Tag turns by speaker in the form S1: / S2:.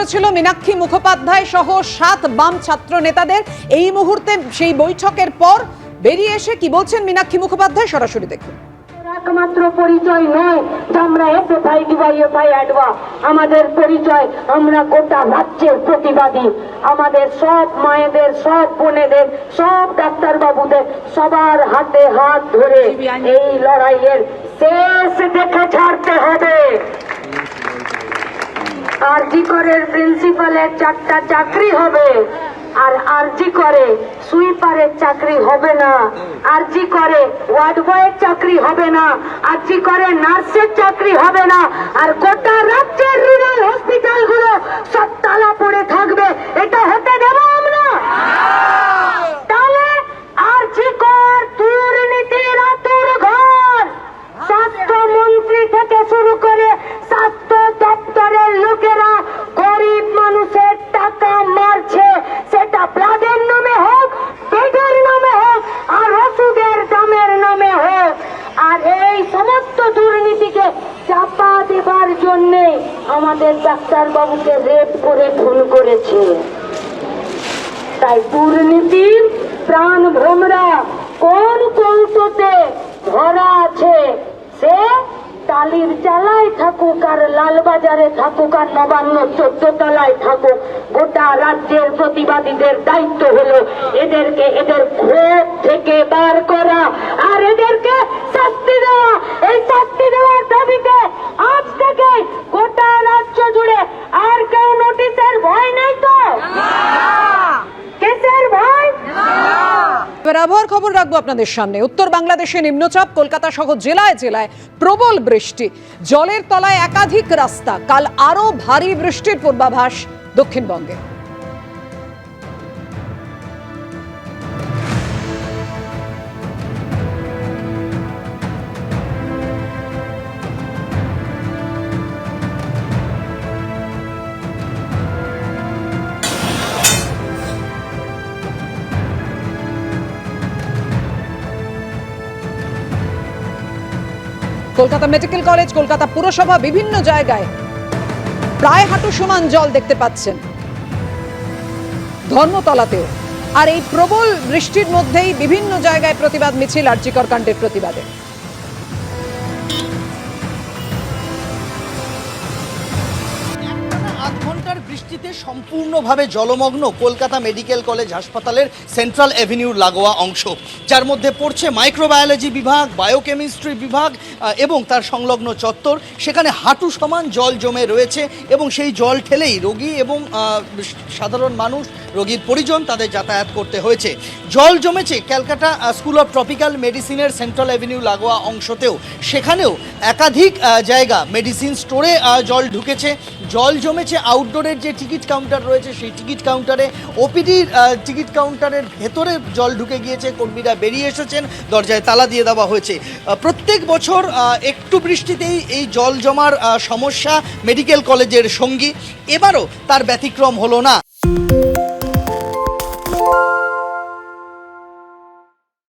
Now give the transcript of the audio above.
S1: করেছিল মীনাক্ষী মুখোপাধ্যায় সহ সাত বাম ছাত্র নেতাদের। এই মুহূর্তে সেই বৈঠকের পর বেরিয়ে এসে কি বলছেন মীনাক্ষী মুখোপাধ্যায়? সরাসরি দেখুন।
S2: একমাত্র পরিচয় নয় যে আমরা এসএফআই ডিওয়াইএফআই অ্যাডভা আমাদের পরিচয় আমরা গোটা রাজ্যের প্রতিবাদী। আমাদের সব মায়েদের সব বোনেদের সব ডাক্তার বাবুদের সবার হাতে হাত ধরে এই লড়াইয়ের শেষ দেখে ছাড়তে হবে। করের প্রিন্সিপালের চারটা চাকরি হবে। আর আরজি করে সুইপারের চাকরি হবে না। আরজি করে ওয়ার্ড বয়ের চাকরি হবে না। আরজি করে নার্সের চাকরি হবে না। আর গোটা রাজ্যের জন্যে আমাদের ডাক্তার বাবুকে রেপ করে, খুন করেছে। তাই দুর্নীতির প্রাণ ভ্রমরা কোন কৌটোতে ধরা আছে, সে টালির চালায় থাকুক আর লালবাজারে থাকুক আর নবান্ন চোদ্দ তলায় থাকুক। গোটা রাজ্যের প্রতিবাদীদের দায়িত্ব হলো এদেরকে এদের ক্ষোভ থেকে বার
S1: আবহাওয়ার খবর রাখব আপনাদের সামনে। উত্তর বাংলাদেশে নিম্নচাপ, কলকাতা সহ জেলায় জেলায় প্রবল বৃষ্টি। জলের তলায় একাধিক রাস্তা, কাল আরও ভারী বৃষ্টির পূর্বাভাস দক্ষিণবঙ্গে। কলকাতা মেডিকেল কলেজ, কলকাতা পুরসভা বিভিন্ন জায়গায় প্রায় হাঁটু সমান জল দেখতে পাচ্ছেন। ধর্মতলাতেও। আর এই প্রবল বৃষ্টির মধ্যেই বিভিন্ন জায়গায় প্রতিবাদ, মিছিল আর্যিকর কাণ্ডের প্রতিবাদে।
S3: বৃষ্টিতে সম্পূর্ণভাবে জলমগ্ন কলকাতা মেডিকেল কলেজ হাসপাতালের সেন্ট্রাল অ্যাভিনিউর লাগোয়া অংশ। যার মধ্যে পড়ছে মাইক্রোবায়োলজি বিভাগ, বায়োকেমিস্ট্রি বিভাগ এবং তার সংলগ্ন চত্বর। সেখানে হাঁটু সমান জল জমে রয়েছে এবং সেই জল ঠেলেই রোগী এবং সাধারণ মানুষ রোগীর পরিজন তাদের যাতায়াত করতে হয়েছে। জল জমেছে ক্যালকাটা স্কুল অফ ট্রপিক্যাল মেডিসিনের সেন্ট্রাল অ্যাভিনিউ লাগোয়া অংশতেও। সেখানেও একাধিক জায়গা মেডিসিন স্টোরে জল ঢুকেছে। জল জমেছে আউটডোরের যে টিকিট কাউন্টার রয়েছে সেই টিকিট কাউন্টারে। ওপিডির টিকিট কাউন্টারের ভেতরে জল ঢুকে গিয়েছে, কর্মীরা বেরিয়ে এসেছেন, দরজায় তালা দিয়ে দেওয়া হয়েছে। প্রত্যেক বছর একটু বৃষ্টিতেই এই জল জমার সমস্যা মেডিকেল কলেজের সঙ্গী। এবারও তার ব্যতিক্রম হলো না।